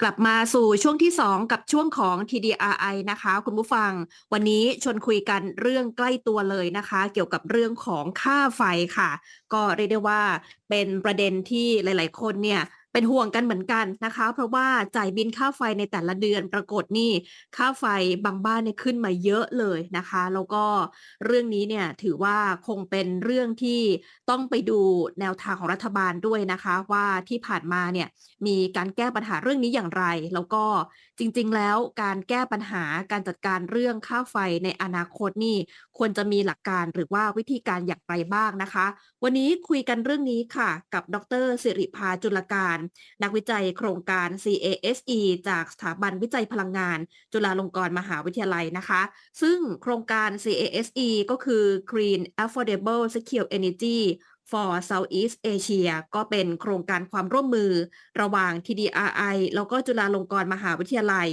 กลับมาสู่ช่วงที่ 2 กับช่วงของ TDRI นะคะ คุณผู้ฟัง วันนี้ชวนคุยกันเรื่องใกล้ตัวเลยนะคะ เกี่ยวกับเรื่องของค่าไฟค่ะ ก็เรียกได้ว่าเป็นประเด็นที่หลาย ๆ คนเนี่ย เป็นห่วงกันเหมือนกันนะคะ เพราะว่าจ่ายบินค่าไฟในแต่ละเดือนปรากฏนี่ค่าไฟบางบ้านเนี่ยขึ้นมาเยอะเลยนะคะ แล้วก็เรื่องนี้เนี่ยถือว่าคงเป็นเรื่องที่ต้องไปดูแนวทางของรัฐบาลด้วยนะคะ ว่าที่ผ่านมาเนี่ยมีการแก้ปัญหาเรื่องนี้อย่างไร แล้วก็จริง ๆ แล้วการแก้ปัญหาการจัดการเรื่องค่าไฟในอนาคตนี่ควรจะมีหลักการหรือว่าวิธีการอย่างไรบ้างนะคะ วันนี้คุยกันเรื่องนี้ค่ะ กับดรสิริภาจุลการนักวิจัยโครงการ CASE จากสถาบันวิจัยพลังงาน จุฬาลงกรณ์มหาวิทยาลัยนะคะ ซึ่งโครงการ CASE ก็คือ Green Affordable Secure Energy for Southeast Asia ก็เป็นโครงการความร่วมมือ ระหว่าง TDRI แล้วก็จุฬาลงกรณ์มหาวิทยาลัย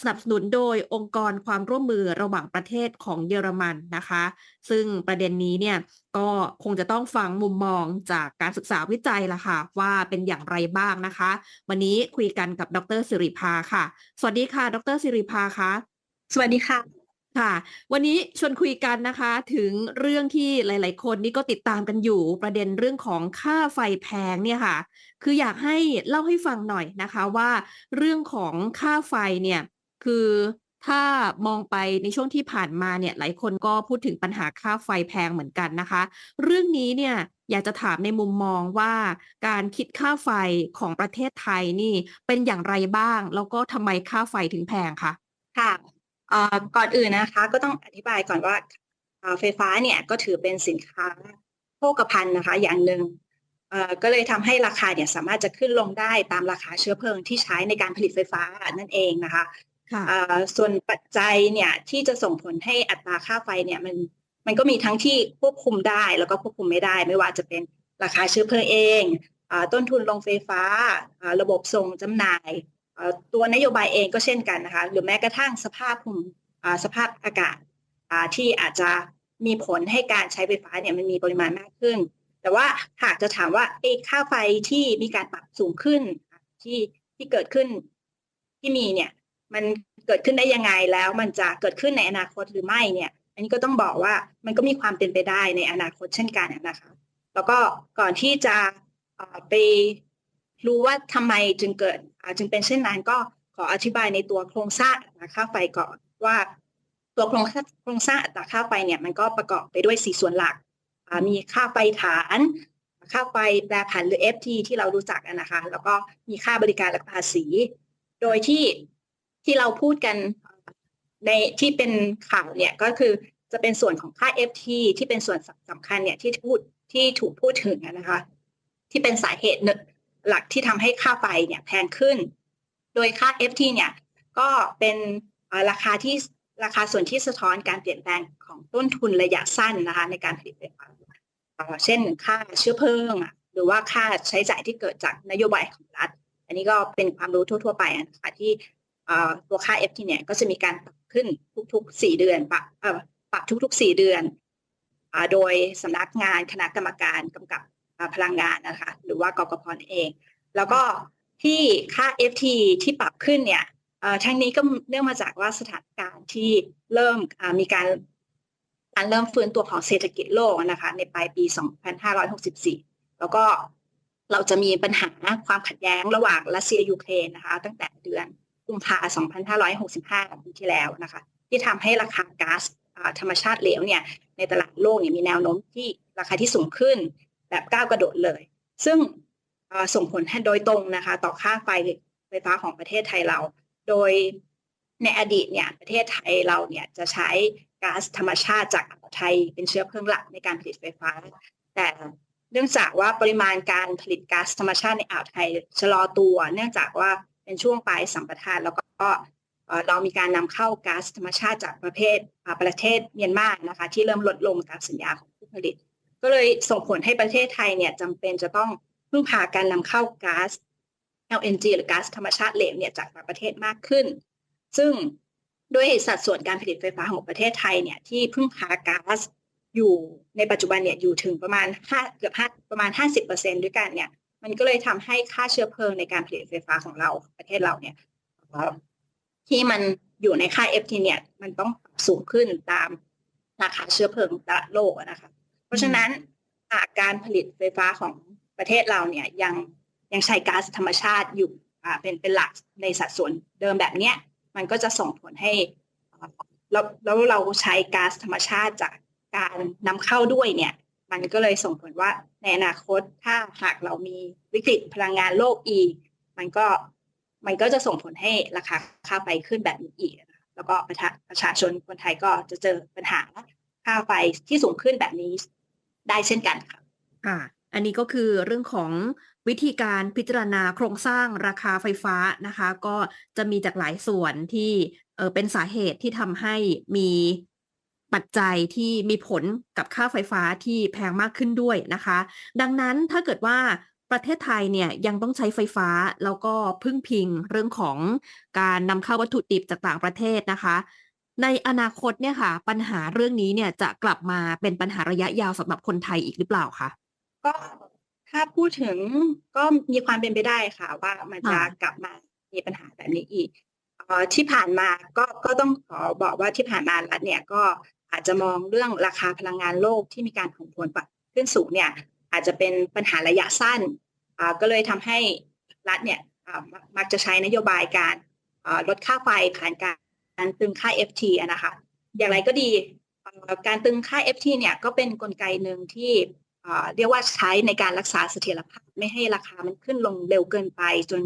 สนับสนุนโดยองค์กรความร่วมมือระหว่างประเทศของเยอรมันนะคะ ซึ่งประเด็นนี้เนี่ยก็คงจะต้องฟังมุมมองจากการศึกษาวิจัยละค่ะ ว่าเป็นอย่างไรบ้างนะคะ วันนี้คุยกันกับดรสิริภาค่ะ สวัสดีค่ะ ดรสิริภาคะสวัสดีค่ะค่ะ วันนี้ชวนคุยกันนะคะ ถึงเรื่องที่หลาย ๆ คนนี่ก็ติดตามกันอยู่ประเด็นเรื่องของค่าไฟแพงเนี่ยค่ะ คืออยากให้เล่าให้ฟังหน่อยนะคะว่าเรื่องของค่าไฟเนี่ย คือถ้ามองไปในช่วงที่ผ่านมาเนี่ยหลายคนก็พูดถึงปัญหาค่าไฟแพงเหมือนกันนะคะ เรื่องนี้เนี่ยอยากจะถามในมุมมองว่าการคิดค่าไฟของประเทศไทยนี่เป็นอย่างไรบ้าง แล้วก็ทำไมค่าไฟถึงแพงคะค่ะก่อนอื่นนะคะก็ต้องอธิบายก่อนว่าไฟฟ้าเนี่ยก็ถือเป็นสินค้าโภคภัณฑ์นะคะ อย่างหนึ่งเอ่อก็เลยทำให้ราคาเนี่ยสามารถจะขึ้นลงได้ตามราคาเชื้อเพลิงที่ใช้ในการผลิตไฟฟ้านั่นเองนะคะ ส่วนปัจจัยเนี่ยที่จะส่งผลให้อัตราค่าไฟเนี่ยมันมันก็มีทั้งที่ควบคุมได้แล้วก็ควบคุมไม่ได้ ไม่ว่าจะเป็นราคาเชื้อเพลิงเองอต้นทุนโรงไฟฟ้า ระบบส่งจำหน่าย ตัวนโยบายเองก็เช่นกันนะคะหรือแม้กระทั่งสภาพภูมิสภาพอากาศที่อาจจะมีผลให้การใช้ไฟฟ้าเนี่ยมันมีปริมาณมากขึ้น แต่ว่าหากจะถามว่าไอ้ค่าไฟที่มีการปรับสูงขึ้นที่ที่เกิดขึ้นที่มีเนี่ย มันเกิดขึ้นได้ยังไงแล้ว มันจะเกิดขึ้นในอนาคตหรือไม่เนี่ย อันนี้ก็ต้องบอกว่ามันก็มีความเป็นไปได้ในอนาคตเช่นกันนะคะ แล้วก็ก่อนที่จะไปรู้ว่าทำไมจึงเกิดจึงเป็นเช่นนั้นก็ขออธิบายในตัวโครงสร้างอัตราค่าไฟก่อนว่า ตัวโครงสร้างโครงสร้างอัตราค่าไฟเนี่ยมันก็ประกอบไปด้วยสี่ส่วนหลัก มีค่าไฟฐาน ค่าไฟแปรผันหรือ FT ที่เรารู้จักนะคะ แล้วก็มีค่าบริการและภาษี โดยที่ ที่เราพูดกันในที่เป็นข่าวเนี่ยก็คือจะเป็นส่วนของค่า FT ที่เป็นส่วนสำคัญเนี่ยที่พูดที่ถูกพูดถึงนะคะ ที่เป็นสาเหตุหนึ่งหลักที่ทำให้ค่าไฟเนี่ยแพงขึ้น โดยค่า FT เนี่ยก็เป็นราคาที่ราคาส่วนที่สะท้อนการเปลี่ยนแปลงของต้นทุนระยะสั้นนะคะ ในการผลิตไฟฟ้าเช่นค่าเชื้อเพลิงหรือว่าค่าใช้จ่ายที่เกิดจากนโยบายของรัฐ อันนี้ก็เป็นความรู้ทั่ว ๆ ไปนะคะที่ ตัวค่า FT เนี่ยก็จะมีการปรับขึ้นทุกๆ 4 เดือนปรับปรับทุกๆ 4 เดือนอโดยสำนักงานคณะกรรมการกำกับพลังงานนะคะหรือว่ากกพเอง แล้วก็ที่ค่า FT ที่ปรับขึ้นเนี่ยทั้งนี้ก็เนื่องมาจากว่าสถานการณ์ที่เริ่มมีการการเริ่มฟื้นตัวของเศรษฐกิจโลกนะคะ ในปลายปี 2564 แล้วก็เราจะมีปัญหาความขัดแย้งระหว่างรัสเซียยูเครนนะคะ ตั้งแต่เดือน กุมภา2565 ปีที่แล้วนะคะ ที่ทำให้ราคาก๊าซธรรมชาติเหลวเนี่ยในตลาดโลกเนี่ยมีแนวโน้มที่ราคาที่สูงขึ้นแบบก้าวกระโดดเลย ซึ่งส่งผลให้โดยตรงนะคะ ต่อค่าไฟไฟฟ้าของประเทศไทยเรา โดยในอดีตเนี่ยประเทศไทยเราเนี่ยจะใช้ก๊าซธรรมชาติจากอ่าวไทยเป็นเชื้อเพลิงหลักในการผลิตไฟฟ้า แต่เนื่องจากว่าปริมาณการผลิตก๊าซธรรมชาติในอ่าวไทยชะลอตัว เนื่องจากว่า เป็นช่วงปลายสัมปทานแล้วก็เรามีการนำเข้าก๊าซธรรมชาติจากประเทอ่าประเทศเมียนมานะคะที่เริ่มลดลงตามสัญญาของผู้ผลิต ก็เลยส่งผลให้ประเทศไทยเนี่ยจำเป็นจะต้องพึ่งพาการนำเข้าก๊าซ LNG หรือก๊าซธรรมชาติเหลวเนี่ยจากต่างประเทศมากขึ้น ซึ่งด้วยสัดส่วนการผลิตไฟฟ้าของประเทศไทยเนี่ยที่พึ่งพาก๊าซอยู่ในปัจจุบันเนี่ยอยู่ถึงประมาณ5เกือบ5ประมาณ 50%ด้วยกันเนี่ย มันก็เลยทำให้ค่าเชื้อเพลิงในการผลิตไฟฟ้าของเราประเทศเราเนี่ยที่มันอยู่ในค่า FT เนี่ย มันต้องสูงขึ้นตามราคาเชื้อเพลิงตลาดโลกนะคะ เพราะฉะนั้นากการผลิตไฟฟ้าของประเทศเราเนี่ยยังยังใช้ก๊าซธรรมชาติอยู่อ่าเป็นเป็นหลักในสัดส่วนเดิมแบบเนี้ยมันก็จะส่งผลให้แล้วแล้วเราใช้ก๊าซธรรมชาติจากการนำเข้าด้วยเนี่ย มันก็เลยส่งผลว่าในอนาคตถ้าหากเรามีวิกฤตพลังงานโลกอีก มันก็มันก็จะส่งผลให้ราคาค่าไฟขึ้นแบบนี้อีก แล้วก็ประชาประชาชนคนไทยก็จะเจอปัญหาค่าไฟที่สูงขึ้นแบบนี้ได้เช่นกันค่ะค่ะ อันนี้ก็คือเรื่องของวิธีการพิจารณาโครงสร้างราคาไฟฟ้านะคะ ก็จะมีจากหลายส่วนที่เออเป็นสาเหตุที่ทำให้มี ปัจจัยที่มีผลกับค่าไฟฟ้าที่แพงมากขึ้นด้วยนะคะ ดังนั้นถ้าเกิดว่าประเทศไทยเนี่ยยังต้องใช้ไฟฟ้าแล้วก็พึ่งพิงเรื่องของการนำเข้าวัตถุดิบจากต่างประเทศนะคะ ในอนาคตเนี่ยค่ะ ปัญหาเรื่องนี้เนี่ยจะกลับมาเป็นปัญหาระยะยาวสำหรับคนไทยอีกหรือเปล่าคะก็ถ้าพูดถึงก็มีความเป็นไปได้ค่ะ ว่ามันจะกลับมามีปัญหาแบบนี้อีกที่ผ่านมาก็ก็ต้องขอบอกว่าที่ผ่านมารัฐเนี่ยก็ อาจจะมองเรื่องราคาพลังงานโลกที่มีการผันผวนปรับขึ้นสูงเนี่ยอาจจะเป็นปัญหาระยะสั้นก็เลยทำให้รัฐเนี่ยมักจะใช้นโยบายการลดค่าไฟผ่านการตึงค่า FT นะคะ อย่างไรก็ดีการตึงค่า FT เนี่ยก็เป็นกลไกหนึ่งที่เรียกว่าใช้ในการรักษาเสถียรภาพ ไม่ให้ราคามันขึ้นลงเร็วเกินไปจน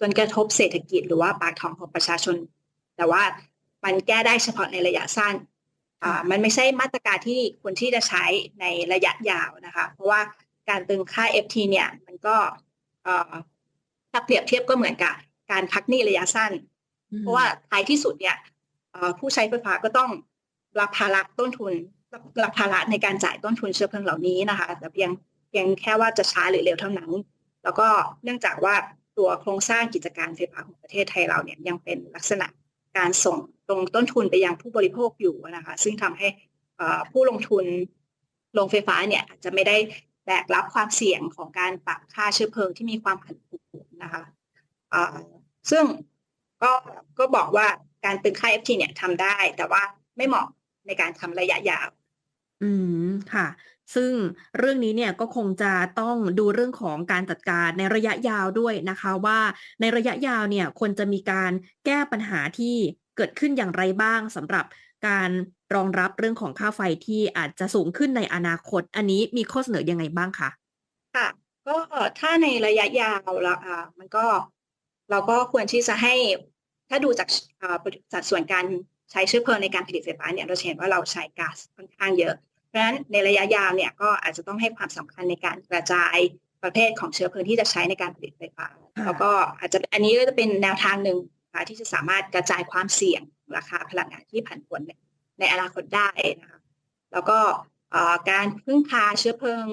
จนกระทบเศรษฐกิจหรือว่าปากท้องของประชาชน แต่ว่ามันแก้ได้เฉพาะในระยะสั้น มันไม่ใช่มาตรการที่ควรที่จะใช้ในระยะยาวนะคะ เพราะว่าการตึงค่า FT เนี่ยมันก็เอ่อถ้าเปรียบเทียบก็เหมือนกับการพักหนี้ระยะสั้น เพราะว่าท้ายที่สุดเนี่ยเอ่อผู้ใช้ไฟฟ้าก็ต้องรับภาระต้นทุนรับรับภาระในการจ่ายต้นทุนเชื้อเพลิงเหล่านี้นะคะแต่เพียงเพียงแค่ว่าจะช้าหรือเร็วเท่านั้น แล้วก็เนื่องจากว่าตัวโครงสร้างกิจการไฟฟ้าของประเทศไทยเราเนี่ยยังเป็นลักษณะ การส่งตรงต้นทุนไปยังผู้บริโภคอยู่นะคะ ซึ่งทำให้ผู้ลงทุนโรงไฟฟ้าเนี่ยอาจจะไม่ได้แบกรับความเสี่ยงของการปรับค่าเชื้อเพลิงที่มีความผันผวนนะคะซึ่งก็ก็บอกว่าการตึงค่า FT เนี่ยทำได้ แต่ว่าไม่เหมาะในการทำระยะยาว อืมค่ะ ซึ่งเรื่องนี้เนี่ยก็คงจะต้องดูเรื่องของการจัดการในระยะยาวด้วยนะคะว่าในระยะยาวเนี่ยควรจะมีการแก้ปัญหาที่เกิดขึ้นอย่างไรบ้างสำหรับการรองรับเรื่องของค่าไฟที่อาจจะสูงขึ้นในอนาคต อันนี้มีข้อเสนอยังไงบ้างคะค่ะก็ถ้าในระยะยาวเราอ่ามันก็เราก็ควรที่จะให้ถ้าดูจากสัดส่วนการใช้เชื้อเพลิงในการผลิตไฟฟ้าเนี่ยเราเห็นว่าเราใช้ก๊าซค่อนข้างเยอะ ราะฉะนั้นในระยะยาวเนี่ยก็อาจจะต้องให้ความสำคัญในการกระจายประเภทของเชื้อเพลิงที่จะใช้ในการผลิตไฟฟ้าค่ะแล้วก็อาจจะอันนี้ก็จะเป็นแนวทางหนึ่งนะคะที่จะสามารถกระจายความเสี่ยงราคาพลังงานที่ผันผวนในในอนาคตได้นะคะแล้วก็เอ่อการพึ่งพาเชื้อเพลิง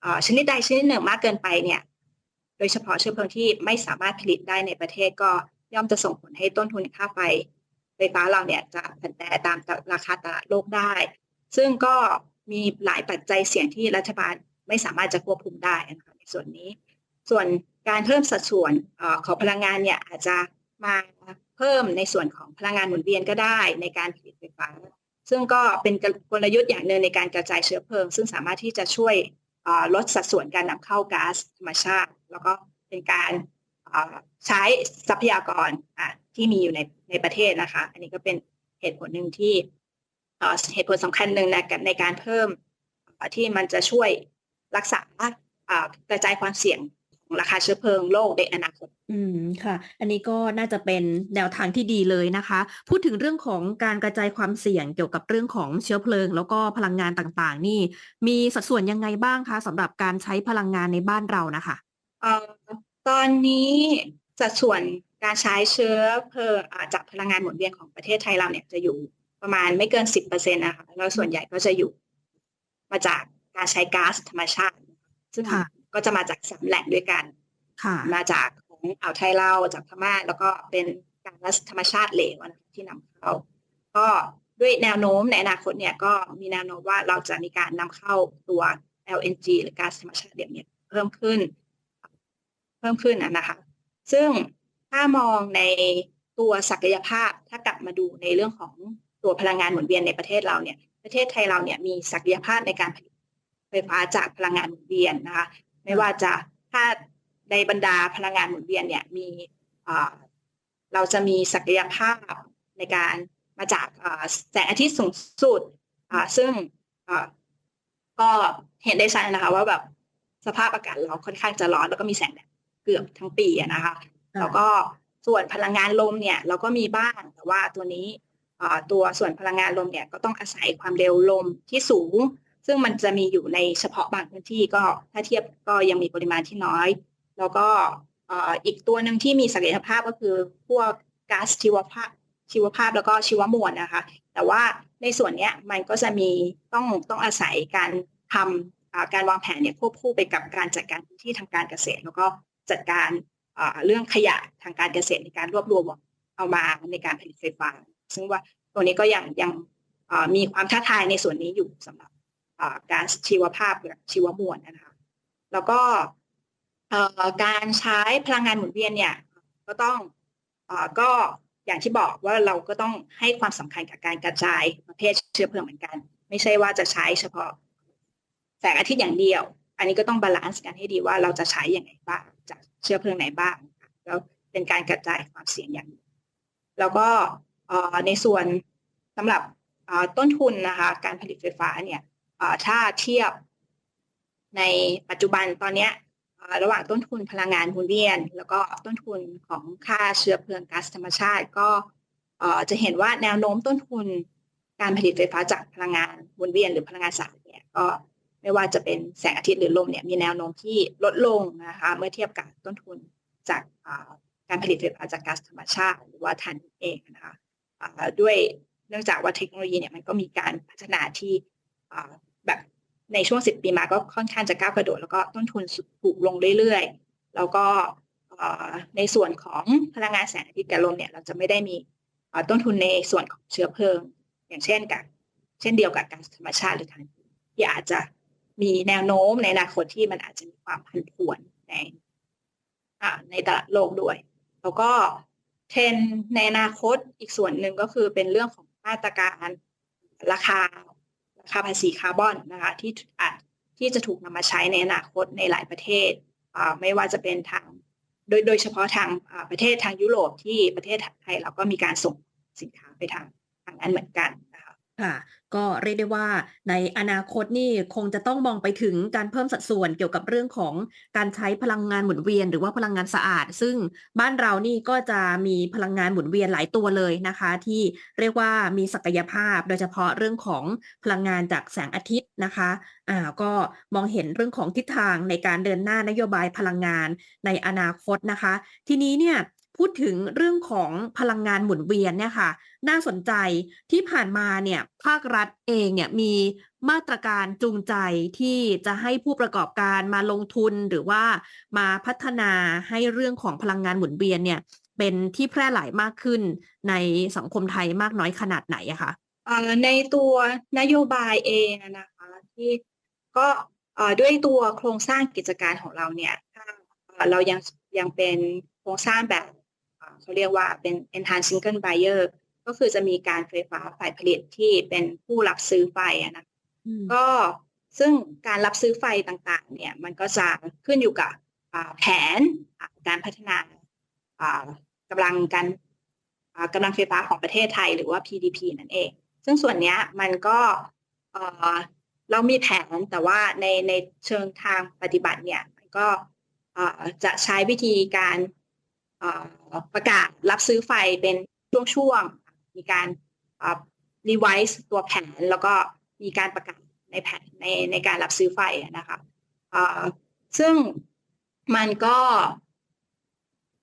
เอ่อชนิดใดชนิดหนึ่งมากเกินไปเนี่ย โดยเฉพาะเชื้อเพลิงที่ไม่สามารถผลิตได้ในประเทศก็ย่อมจะส่งผลให้ต้นทุนค่าไฟไฟฟ้าเราเนี่ยจะผันแปรตามราคาตลาดโลกได้ ซึ่งก็ มีหลายปัจจัยเสี่ยงที่รัฐบาลไม่สามารถจะควบคุมได้นะคะในส่วนนี้ ส่วนการเพิ่มสัดส่วนอของพลังงานเนี่ยอาจจะมาเพิ่มในส่วนของพลังงานหมุนเวียนก็ได้ในการผลิตไฟฟ้า ซึ่งก็เป็นกลยุทธ์อย่างหนึ่งในการกระจายเชื้อเพลิง ซึ่งสามารถที่จะช่วยลดสัดส่วนการนำเข้าก๊าซธรรมชาติ แล้วก็เป็นการใช้ทรัพยากรที่มีอยู่ในในประเทศนะคะ อันนี้ก็เป็นเหตุผลหนึ่งที่ เอ่อเหตุผลสำคัญหนึ่งในการในการเพิ่มเอ่อที่มันจะช่วยรักษาเอ่อกระจายความเสี่ยงของราคาเชื้อเพลิงโลกในอนาคต อืมค่ะ อันนี้ก็น่าจะเป็นแนวทางที่ดีเลยนะคะ พูดถึงเรื่องของการกระจายความเสี่ยงเกี่ยวกับเรื่องของเชื้อเพลิง แล้วก็พลังงานต่างๆ นี่ มีสัดส่วนยังไงบ้างคะสำหรับการใช้พลังงานในบ้านเรานะคะเอ่อตอนนี้สัดส่วนการใช้เชื้อเพลิงอ่าจากพลังงานหมุนเวียนของประเทศไทยเราเนี่ยจะอยู่ ประมาณไม่เกินสิบเปอร์เซ็นต์นะคะแล้วส่วนใหญ่ก็จะอยู่มาจากการใช้ก๊าซธรรมชาติ ซึ่งค่ะก็จะมาจากสามแหล่งด้วยกันค่ะมาจากของอ่าวไทยเราจากพม่าแล้วก็เป็นก๊าซธรรมชาติเหลวนะคะที่นำเข้า ก็ด้วยแนวโน้มในอนาคตเนี่ยก็มีแนวโน้มว่าเราจะมีการนำเข้าตัว LNG หรือก๊าซธรรมชาติเหลวเนี่ยเพิ่มขึ้นพิ่มขึ้นนะนะคะ ซึ่งถ้ามองในตัวศักยภาพถ้ากลับมาดูในเรื่องของ ตัวพลังงานหมุนเวียนในประเทศเราเนี่ยประเทศไทยเราเนี่ยมีศักยภาพในการผลิตไฟฟ้าจากพลังงานหมุนเวียนนะคะไม่ว่าจะถ้าในบรรดาพลังงานหมุนเวียนเนี่ยมีเราจะมีศักยภาพในการมาจากแสงอาทิตย์สูงสุดซึ่งก็เห็นได้ชัดนะคะว่าแบบสภาพอากาศเราค่อนข้างจะร้อนแล้วก็มีแสงแดดเกือบทั้งปีนะคะแล้วก็ส่วนพลังงานลมเนี่ย เราก็มีบ้างแต่ว่าตัวนี้ ตัวส่วนพลังงานลมเนี่ยก็ต้องอาศัยความเร็วลมที่สูง ซึ่งมันจะมีอยู่ในเฉพาะบางพื้นที่ก็ถ้าเทียบก็ยังมีปริมาณที่น้อย แล้วก็อีกตัวหนึ่งที่มีศักยภาพก็คือพวกก๊าซชีวภาพชีวภาพแล้วก็ชีวมวลนะคะ แต่ว่าในส่วนนี้มันก็จะมีต้องต้องอาศัยการทำการวางแผนเนี่ยควบคู่ไปกับการจัดการพื้นที่ทางการเกษตร แล้วก็จัดการเรื่องขยะทางการเกษตรในการรวบรวมเอามาในการผลิตไฟฟ้า ซึ่งว่าตัวนี้ก็ยังยังมีความท้าทายในส่วนนี้อยู่สำหรับการชีวภาพกับชีวมวลนะคะแล้วก็การใช้พลังงานหมุนเวียนเนี่ยก็ต้องก็อย่างที่บอกว่าเราก็ต้องให้ความสำคัญกับการกระจายประเภทเชื้อเพลิงเหมือนกัน ไม่ใช่ว่าจะใช้เฉพาะแสงอาทิตย์อย่างเดียว อันนี้ก็ต้องบาลานซ์กันให้ดีว่าเราจะใช้อย่างไรบ้างจากเชื้อเพลิงไหนบ้างแล้วเป็นการกระจายความเสี่ยงอย่าง แล้วก็ ในส่วนสำหรับต้นทุนนะคะ การผลิตไฟฟ้าเนี่ยถ้าเทียบในปัจจุบันตอนนี้ระหว่างต้นทุนพลังงานหมุนเวียน แล้วก็ต้นทุนของค่าเชื้อเพลิงก๊าซธรรมชาติ ก็จะเห็นว่าแนวโน้มต้นทุนการผลิตไฟฟ้าจากพลังงานหมุนเวียน หรือพลังงานสะอาดเนี่ยก็ไม่ว่าจะเป็นแสงอาทิตย์หรือลมเนี่ยมีแนวโน้มที่ลดลงนะคะเมื่อเทียบกับต้นทุนจากการผลิตไฟฟ้าจากก๊าซธรรมชาติ หรือว่าถ่านเองนะคะ ด้วยเนื่องจากว่าเทคโนโลยีเนี่ยมันก็มีการพัฒนาที่แบบในช่วงสิบปีมาก็ค่อนข้างจะก้าวกระโดด แล้วก็ต้นทุนถูกลงเรื่อยๆ แล้วก็ในส่วนของพลังงานแสงอาทิตย์กับลมเนี่ยเราจะไม่ได้มีต้นทุนในส่วนของเชื้อเพลิง อย่างเช่นกับ เช่นเดียวกับการธรรมชาติหรือทางที่อาจจะมีแนวโน้มในอนาคตที่มันอาจจะมีความผันผวนในในตลาดโลกด้วย แล้วก็ เทรนในอนาคตอีกส่วนหนึ่งก็คือเป็นเรื่องของมาตรการราคาราคาภาษีคาร์บอนนะคะที่อาจที่จะถูกนำมาใช้ในอนาคตในหลายประเทศ ไม่ว่าจะเป็นทางโดยโดยเฉพาะทางประเทศทางยุโรปที่ประเทศไทยเราก็มีการส่งสินค้าไปทางทางนั้นเหมือนกัน ค่ะ ก็เรียกได้ว่าในอนาคตนี่คงจะต้องมองไปถึงการเพิ่มสัดส่วนเกี่ยวกับเรื่องของการใช้พลังงานหมุนเวียน หรือว่าพลังงานสะอาด ซึ่งบ้านเรานี่ก็จะมีพลังงานหมุนเวียนหลายตัวเลยนะคะ ที่เรียกว่ามีศักยภาพ โดยเฉพาะเรื่องของพลังงานจากแสงอาทิตย์นะคะอ่าก็มองเห็นเรื่องของทิศทางในการเดินหน้านโยบายพลังงานในอนาคตนะคะ ทีนี้เนี่ย พูดถึงเรื่องของพลังงานหมุนเวียนเนี่ยค่ะ น่าสนใจที่ผ่านมาเนี่ยภาครัฐเองเนี่ยมีมาตรการจูงใจที่จะให้ผู้ประกอบการมาลงทุนหรือว่ามาพัฒนาให้เรื่องของพลังงานหมุนเวียนเนี่ย เป็นที่แพร่หลายมากขึ้นในสังคมไทยมากน้อยขนาดไหนอะคะในตัวนโยบายเองนะคะที่ก็ด้วยตัวโครงสร้างกิจการของเราเนี่ยเรายังยังเป็นโครงสร้างแบบ เขาเรียกว่าเป็น enhanced single buyer ก็คือจะมีการไฟฟ้าฝ่ายผลิตที่เป็นผู้รับซื้อไฟนะก็ซึ่งการรับซื้อไฟต่างๆ เนี่ย มันก็จะขึ้นอยู่กับแผนการพัฒนากำลังการกำลังไฟฟ้าของประเทศไทยหรือว่า PDP นั่นเอง ซึ่งส่วนนี้มันก็เรามีแผนแต่ว่าในในเชิงทางปฏิบัติเนี่ย มันก็จะใช้วิธีการ ประกาศรับซื้อไฟเป็นช่วงๆ มีการรีไวซ์ตัวแผน แล้วก็มีการประกาศในแผนในในการรับซื้อไฟนะคะซึ่งมันก็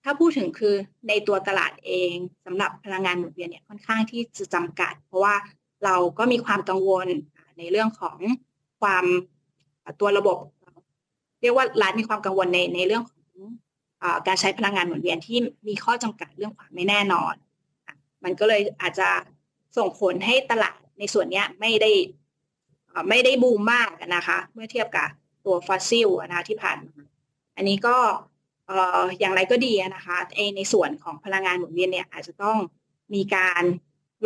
ถ้าพูดถึงคือในตัวตลาดเองสำหรับพลังงานหมุนเวียนเนี่ยค่อนข้างที่จะจำกัด เพราะว่าเราก็มีความกังวลในเรื่องของความตัวระบบ เรียกว่ารัฐมีความกังวลในในเรื่องของ การใช้พลังงานหมุนเวียนที่มีข้อจำกัดเรื่องความไม่แน่นอน มันก็เลยอาจจะส่งผลให้ตลาดในส่วนนี้ไม่ได้ไม่ได้บูมมากนะคะ เมื่อเทียบกับตัวฟอสซิลนะที่ผ่านมาอันนี้ก็อย่างไรก็ดีนะคะเอในส่วนของพลังงานหมุนเวียนเนี่ยอาจจะต้องมีการ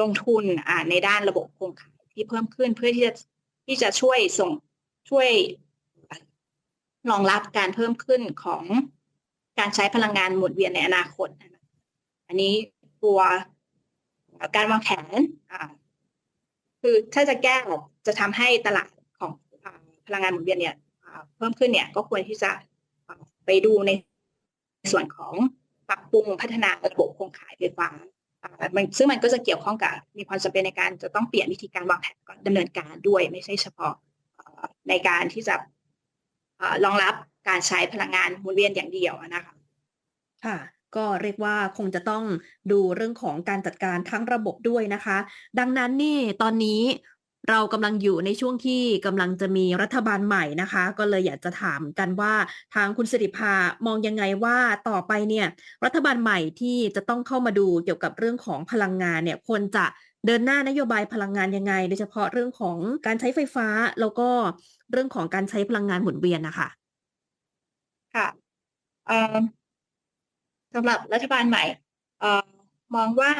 ลงทุนในด้านระบบโครงข่ายที่เพิ่มขึ้นเพื่อที่จะที่จะช่วยส่งช่วยรองรับการเพิ่มขึ้นของ การใช้พลังงานหมุนเวียนในอนาคต อันนี้ตัวการวางแผนคือถ้าจะแก้จะทำให้ตลาดของพลังงานหมุนเวียนเนี่ยเพิ่มขึ้นเนี่ยก็ควรที่จะไปดูในส่วนของปรับปรุงพัฒนาระบบโครงข่ายไฟฟ้าซึ่งมันก็จะเกี่ยวข้องกับมีความจำเป็นในการจะต้องเปลี่ยนวิธีการวางแผนก่อนดำเนินการด้วย ไม่ใช่เฉพาะในการที่จะรองรับ การใช้พลังงานหมุนเวียนอย่างเดียวนะคะค่ะก็เรียกว่าคงจะต้องดูเรื่องของการจัดการทั้งระบบด้วยนะคะ ดังนั้นนี่ตอนนี้เรากำลังอยู่ในช่วงที่กำลังจะมีรัฐบาลใหม่นะคะ ก็เลยอยากจะถามกันว่าทางคุณสิริภามองยังไงว่าต่อไปเนี่ยรัฐบาลใหม่ที่จะต้องเข้ามาดูเกี่ยวกับเรื่องของพลังงานเนี่ยควรจะเดินหน้านโยบายพลังงานยังไง โดยเฉพาะเรื่องของการใช้ไฟฟ้า แล้วก็เรื่องของการใช้พลังงานหมุนเวียนนะคะ ค่ะสำหรับรัฐบาลใหม่มองว่า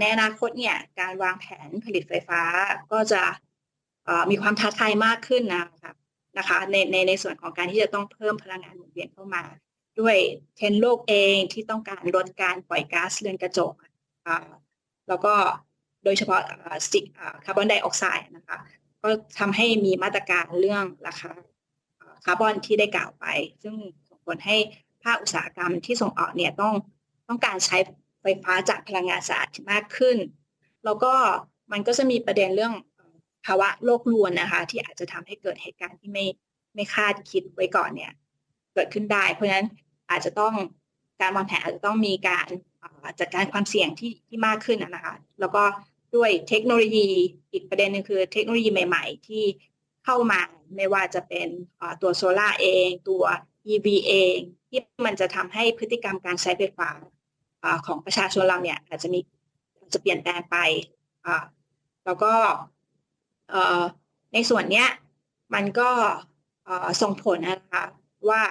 ในอนาคตเนี่ยการวางแผนผลิตไฟฟ้าก็จะมีความท้าทายมากขึ้นนะคะนะคะในในในส่วนของการที่จะต้องเพิ่มพลังงานหมุนเวียนเข้ามา ด้วยเทรนโลกเองที่ต้องการลดการปล่อยก๊าซเรือนกระจกแล้วก็โดยเฉพาะคาร์บอนไดออกไซด์นะคะก็ทำให้มีมาตรการเรื่องราคา คาร์บอนที่ได้กล่าวไป ซึ่งส่งผลให้ภาคอุตสาหกรรมที่ส่งออกเนี่ยต้องต้องการใช้ไฟฟ้าจากพลังงานสะอาดมากขึ้น แล้วก็มันก็จะมีประเด็นเรื่องภาวะโลกรวนนะคะ ที่อาจจะทำให้เกิดเหตุการณ์ที่ไม่ไม่คาดคิดไว้ก่อนเนี่ยเกิดขึ้นได้ เพราะฉะนั้นอาจจะต้องการวางแผนอาจจะต้องมีการจัดการความเสี่ยงที่ที่มากขึ้นนะคะ แล้วก็ด้วยเทคโนโลยีอีกประเด็นหนึ่งคือเทคโนโลยีใหม่ ๆ ที่ เข้ามาไม่ว่าจะเป็นตัวโซล่าเอง ตัว EV เองที่มันจะทำให้พฤติกรรมการใช้ไฟฟ้าของประชาชนเราเนี่ยอาจจะมีจะเปลี่ยนแปลงไปแล้วก็ในส่วนเนี้ยมันก็ส่งผลนะคะว่า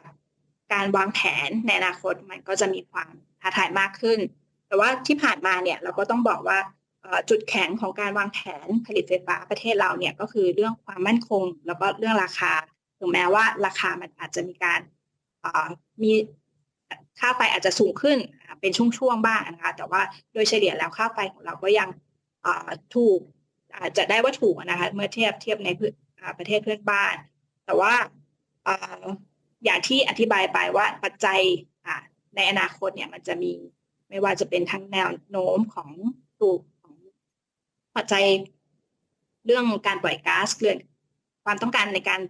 การวางแผนในอนาคตมันก็จะมีความท้าทายมากขึ้น แต่ว่าที่ผ่านมาเนี่ยเราก็ต้องบอกว่า จุดแข็งของการวางแผนผลิตไฟฟ้าประเทศเราเนี่ยก็คือเรื่องความมั่นคง แล้วก็เรื่องราคา ถึงแม้ว่าราคามันอาจจะมีการมีค่าไฟอาจจะสูงขึ้นเป็นช่วงๆบ้างนะคะแต่ว่าโดยเฉลี่ยแล้วค่าไฟของเราก็ยังถูกอาจจะได้ว่าถูกนะคะเมื่อเทียบเทียบในประเทศเพื่อนบ้าน แต่ว่าอย่างที่อธิบายไปว่าปัจจัยในอนาคตเนี่ยมันจะมีไม่ว่าจะเป็นทั้งแนวโน้มของตัว ปัจจัยเรื่องการปล่อยก๊าซเรือนความต้องการในการ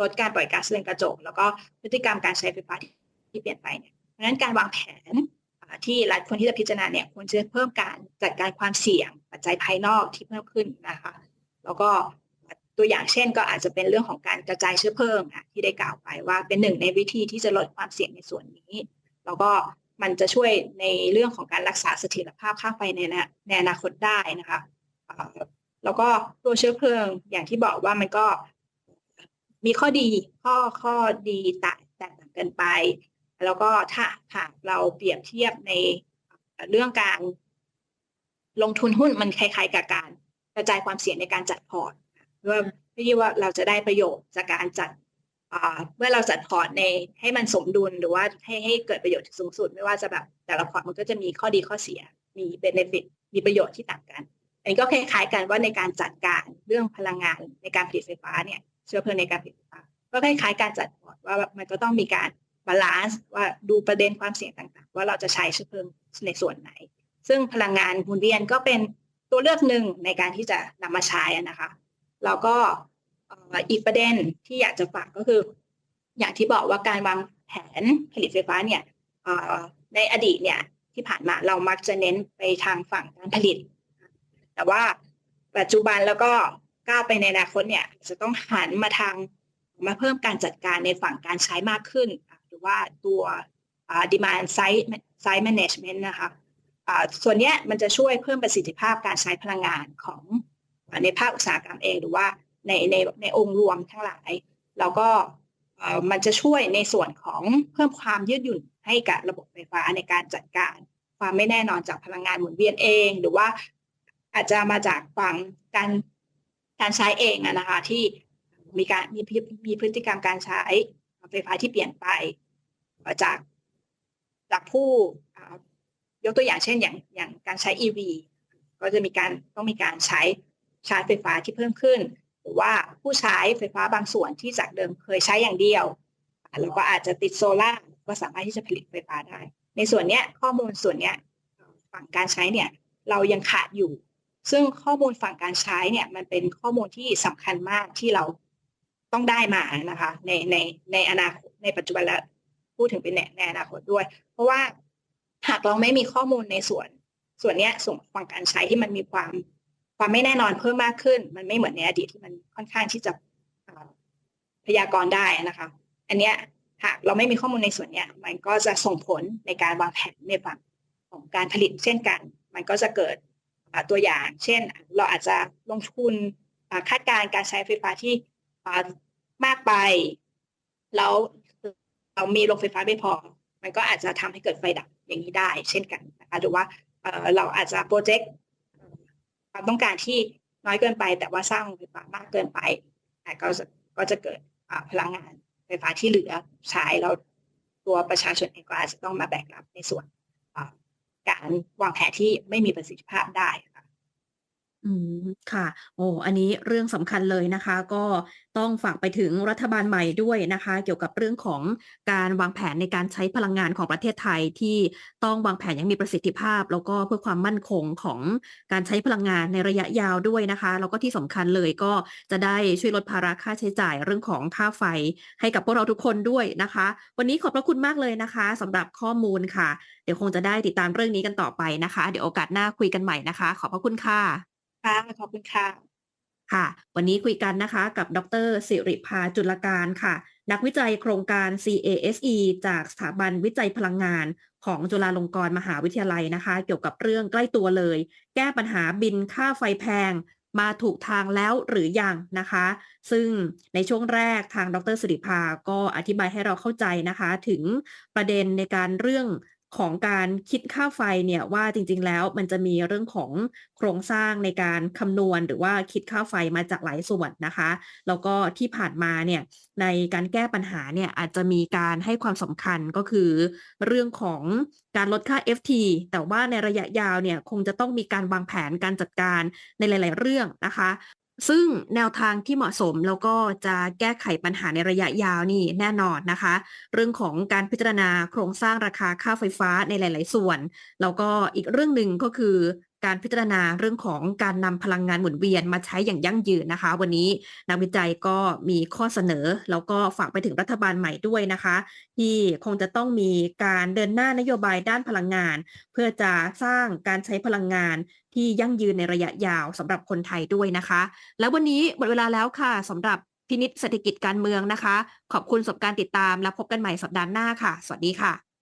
ลดการปล่อยก๊าซเรือนกระจก แล้วก็พฤติกรรมการใช้ไฟฟ้าที่เปลี่ยนไปเนี่ยเพราะฉะนั้นการวางแผนที่หลายคนที่จะพิจารณาเนี่ยควรจะเพิ่มการจัดการความเสี่ยง ปัจจัยภายนอกที่เพิ่มขึ้นนะคะ แล้วก็ตัวอย่างเช่นก็อาจจะเป็นเรื่องของการกระจายเชื้อเพลิงที่ได้กล่าวไปว่าเป็นหนึ่งในวิธีที่จะลดความเสี่ยงในส่วนนี้ แล้วก็มันจะช่วยในเรื่องของการรักษาเสถียรภาพค่าไฟในในอนาคตได้นะคะ แล้วก็ตัวเชื้อเพลิงอย่างที่บอกว่ามันก็มีข้อดีข้อข้อดีแตกต่างกันไป แล้วก็ถ้าหากเราเปรียบเทียบในเรื่องการลงทุนหุ้นมันคล้ายๆกับการกระจายความเสี่ยงในการจัดพอร์ตว่าไม่ว่าเราจะได้ประโยชน์จากการจัดเมื่อเราจัดพอร์ตในให้มันสมดุลหรือว่าให้ให้เกิดประโยชน์สูงสุด ไม่ว่าจะแบบแต่ละพอร์ตมันก็จะมีข้อดีข้อเสียมีเบนฟิตมีประโยชน์ที่ต่างกัน อันนี้ก็คล้ายๆกันว่าในการจัดการเรื่องพลังงานในการผลิตไฟฟ้าเนี่ยเชื้อเพลิงในการผลิตไฟฟ้าก็คล้ายๆการจัดพอร์ตว่ามันก็ต้องมีการบาลานซ์ว่าดูประเด็นความเสี่ยงต่างๆ ว่าเราจะใช้เชื้อเพลิงในส่วนไหน ซึ่งพลังงานหมุนเวียนก็เป็นตัวเลือกหนึ่งในการที่จะนำมาใช้นะคะแล้วก็อีกประเด็นที่อยากจะฝากก็คือ อย่างที่บอกว่าการวางแผนผลิตไฟฟ้าเนี่ยในอดีตเนี่ยที่ผ่านมาเรามักจะเน้นไปทางฝั่งการผลิต แต่ว่าปัจจุบันแล้วก็ก้าวไปในอนาคตเนี่ยจะต้องหันมาทางมาเพิ่มการจัดการในฝั่งการใช้มากขึ้น หรือว่าตัว demand side side management นะคะส่วนนี้มันจะช่วยเพิ่มประสิทธิภาพการใช้พลังงานของในภาคอุตสาหกรรมเองหรือว่าในในในองค์รวมทั้งหลาย แล้วก็มันจะช่วยในส่วนของเพิ่มความยืดหยุ่นให้กับระบบไฟฟ้าในการจัดการ ความไม่แน่นอนจากพลังงานหมุนเวียนเอง หรือว่า อาจจะมาจากฝั่งการการใช้เองอะนะคะที่มีการมีพฤมีพฤติกรรมการใช้ไฟฟ้าที่เปลี่ยนไปจากจากผู้ยกตัวอย่างเช่นอย่างอย่างการใช้ EV ก็จะมีการต้องมีการใช้ชาร์จไฟฟ้าที่เพิ่มขึ้น หรือว่าผู้ใช้ไฟฟ้าบางส่วนที่จากเดิมเคยใช้อย่างเดียวแล้วก็อาจจะติดโซล่าร์ก็สามารถที่จะผลิตไฟฟ้าได้ ในส่วนนี้ข้อมูลส่วนนี้ฝั่งการใช้เนี่ย เรายังขาดอยู่ ซึ่งข้อมูลฝั่งการใช้เนี่ยมันเป็นข้อมูลที่สำคัญมากที่เราต้องได้มานะคะ ในในในอนาคตในปัจจุบันและพูดถึงเป็นในในอนาคตด้วย เพราะว่าหากเราไม่มีข้อมูลในส่วน ส่วนนี้ส่วนฝั่งการใช้ที่มันมีความความไม่แน่นอนเพิ่มมากขึ้น มันไม่เหมือนในอดีตที่มันค่อนข้างที่จะพยากรณ์ได้นะคะ อันเนี้ยหากเราไม่มีข้อมูลในส่วนนี้มันก็จะส่งผลในการวางแผนในฝั่งของการผลิตเช่นกัน มันก็จะเกิด ตัวอย่าง เช่น เราอาจจะลงทุนคาดการณ์การใช้ไฟฟ้าที่มากไป แล้วเรามีโรงไฟฟ้าไม่พอ มันก็อาจจะทำให้เกิดไฟดับอย่างนี้ได้ เช่นกันนะคะหรือว่าเราอาจจะโปรเจกต์ความต้องการที่น้อยเกินไป แต่ว่าสร้างโรงไฟฟ้ามากเกินไปก็จะก็จะเกิดพลังงานไฟฟ้าที่เหลือใช้แล้วตัวประชาชนเองก็อาจจะต้องมาแบกรับในส่วน การวางแผนที่ไม่มีประสิทธิภาพได้ อืม ค่ะ โอ้ อันนี้เรื่องสำคัญเลยนะคะ ก็ต้องฝากไปถึงรัฐบาลใหม่ด้วยนะคะ เกี่ยวกับเรื่องของการวางแผนในการใช้พลังงานของประเทศไทยที่ต้องวางแผนอย่างมีประสิทธิภาพ แล้วก็เพื่อความมั่นคงของการใช้พลังงานในระยะยาวด้วยนะคะ แล้วก็ที่สำคัญเลยก็จะได้ช่วยลดภาระค่าใช้จ่ายเรื่องของค่าไฟให้กับพวกเราทุกคนด้วยนะคะ วันนี้ขอบพระคุณมากเลยนะคะสำหรับข้อมูลค่ะ เดี๋ยวคงจะได้ติดตามเรื่องนี้กันต่อไปนะคะ เดี๋ยวโอกาสหน้าคุยกันใหม่นะคะ ขอบพระคุณค่ะ ค่ะขอบคุณค่ะ ค่ะ วันนี้คุยกันนะคะกับดรสิริภาจุลการค่ะ นักวิจัยโครงการ CASE จากสถาบันวิจัยพลังงาน ของจุฬาลงกรณ์มหาวิทยาลัยนะคะ เกี่ยวกับเรื่องใกล้ตัวเลย แก้ปัญหาบินค่าไฟแพงมาถูกทางแล้วหรือยังนะคะ ซึ่งในช่วงแรกทางดรสิริภาก็อธิบายให้เราเข้าใจนะคะ ถึงประเด็นในการเรื่อง ของการคิดค่าไฟเนี่ยว่าจริง ๆ แล้วมันจะมีเรื่องของโครงสร้างในการคำนวณหรือว่าคิดค่าไฟมาจากหลายส่วนนะคะ แล้วก็ที่ผ่านมาเนี่ยในการแก้ปัญหาเนี่ยอาจจะมีการให้ความสำคัญก็คือเรื่องของการลดค่า FT แต่ว่าในระยะยาวเนี่ยคงจะต้องมีการวางแผนการจัดการในหลาย ๆ เรื่องนะคะ ซึ่งแนวทางที่เหมาะสมแล้วก็จะแก้ไขปัญหาในระยะยาวนี่แน่นอนนะคะ เรื่องของการพิจารณาโครงสร้างราคาค่าไฟฟ้าในหลาย ๆ ส่วน แล้วก็อีกเรื่องหนึ่งก็คือ การพิจารณาเรื่องของการนำพลังงานหมุนเวียนมาใช้อย่างยั่งยืนนะคะ วันนี้นักวิจัยก็มีข้อเสนอ แล้วก็ฝากไปถึงรัฐบาลใหม่ด้วยนะคะ ที่คงจะต้องมีการเดินหน้านโยบายด้านพลังงาน เพื่อจะสร้างการใช้พลังงานที่ยั่งยืนในระยะยาวสำหรับคนไทยด้วยนะคะ แล้ววันนี้หมดเวลาแล้วค่ะสำหรับพินิษเศรษฐกิจการเมืองนะคะ ขอบคุณสำหรับการติดตามและพบกันใหม่สัปดาห์หน้าค่ะ สวัสดีค่ะ